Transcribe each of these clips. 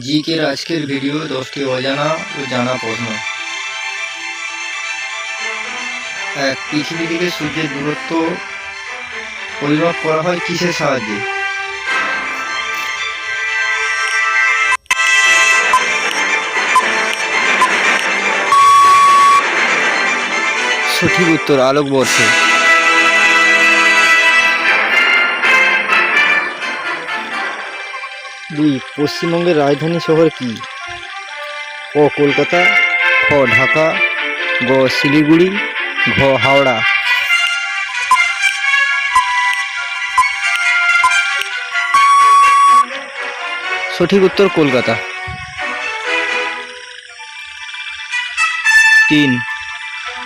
জিকের আজকের ভিডিও দশটি অজানা ও জানা প্রশ্ন এক পৃথিবী থেকে সূর্যের দূরত্ব পরিমাপ করা হয় কিসের সাহায্যে? সঠিক উত্তর আলোকবর্ষে। দুই পশ্চিমবঙ্গের রাজধানী শহর কি? ক, কলকাতা, খ, ঢাকা, গ, শিলিগুড়ি, ঘ, হাওড়া। সঠিক উত্তর কলকাতা। তিন,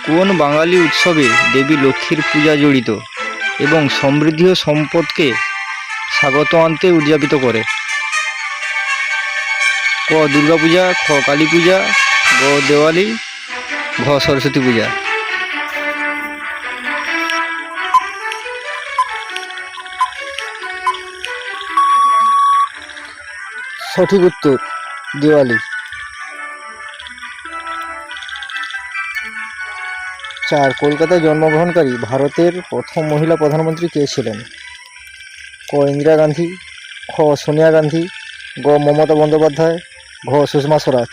কোন বাঙালি উৎসবে দেবী লক্ষ্মীর পূজা জড়িত এবং সমৃদ্ধি ও সম্পদকে স্বাগত আনতে উদযাপিত করে? ক দুর্গা পূজা, খ কালী পূজা, গ দেওয়ালি, ঘ সরস্বতী পূজা। সঠিক উত্তর, দিওয়ালি। চার, কলকাতায় জন্মগ্রহণকারী ভারতের প্রথম মহিলা প্রধানমন্ত্রী কে ছিলেন? ক, ইন্দিরা গান্ধী, খ, সোনিয়া গান্ধী, গ, মমতা বন্দ্যোপাধ্যায় ঘ সুষমা স্বরাজ।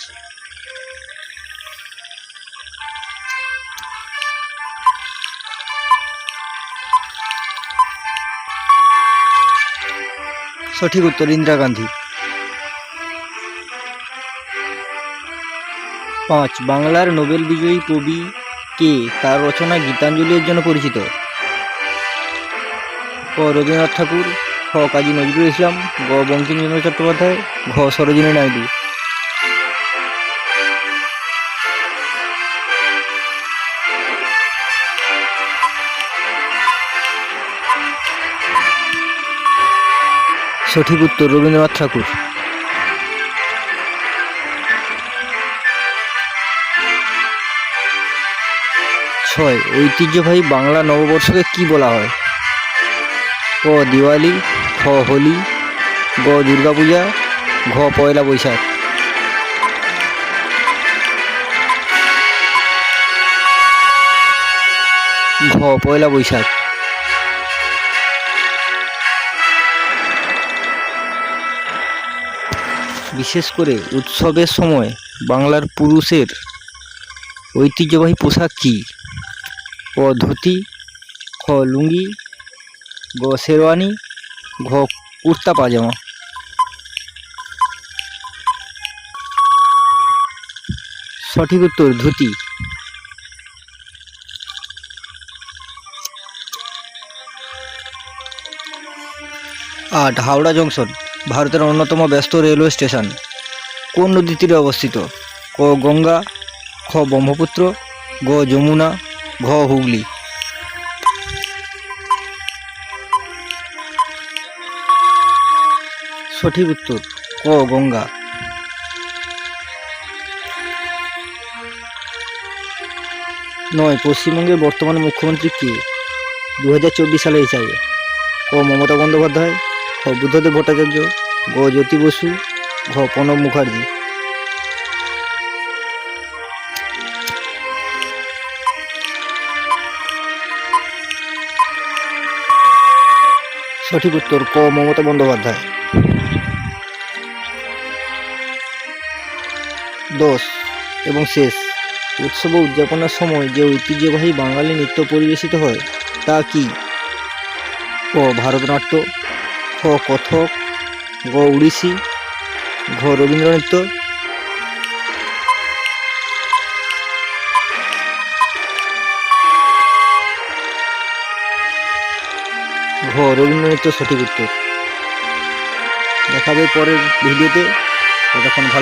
সঠিক উত্তর ইন্দিরা গান্ধী। পাঁচ, বাংলার নোবেল বিজয়ী কবি কে? তার রচনা গীতাঞ্জলির জন্য পরিচিত। ক, রবীন্দ্রনাথ ঠাকুর। খ, কাজী নজরুল ইসলাম। গ, বঙ্কিমচন্দ্র চট্টোপাধ্যায়। ঘ, সরোজিনী নাইডু। সঠিক উত্তর রবীন্দ্রনাথ ঠাকুর। ছয়, ঐতিহ্যবাহী বাংলা নববর্ষকে কি বলা হয়? ক, দিওয়ালি, খ, হোলি, গ, দুর্গাপূজা, ঘ, পয়লা বৈশাখ। ঘ, পয়লা বৈশাখ। বিশেষ করে উৎসবের সময় বাংলার পুরুষের ঐতিহ্যবাহী পোশাক কী? ক, ধুতি, খ, লুঙ্গি, গ, শেরওয়ানি, ঘ, কুর্তা, পাজামা। সঠিক উত্তর, ধুতি। আট, হাওড়া জংশন। ভারতের অন্যতম ব্যস্ত রেলওয়ে স্টেশন। কোন নদী তীরে অবস্থিত? ক গঙ্গা, খ ব্রহ্মপুত্র, গ যমুনা, ঘ হুগলি। সঠিক উত্তর, ক গঙ্গা। নয়, পশ্চিমবঙ্গের বর্তমান মুখ্যমন্ত্রী কে? দু হাজার চব্বিশ সালে হিসাবে। ক মমতা বন্দ্যোপাধ্যায় খ বুদ্ধদেব ভট্টাচার্য গ জ্যোতি বসু, ঘ প্রণব মুখার্জি। সঠিক উত্তর ক মমতা বন্দ্যোপাধ্যায়। দশ এবং শেষ। উৎসব উদযাপনের সময় যে ঐতিহ্যবাহী বাঙালি নৃত্য পরিবেশিত হয়, তা কি? ক, ভারতনাট্য। খ কথক, গ উড়িষি ঘ রবীন্দ্র নৃত্য। ঘ রবীন্দ্র নৃত্য সঠিক উত্তর। দেখাবে পরের ভিডিওতে। ততক্ষণ ভালো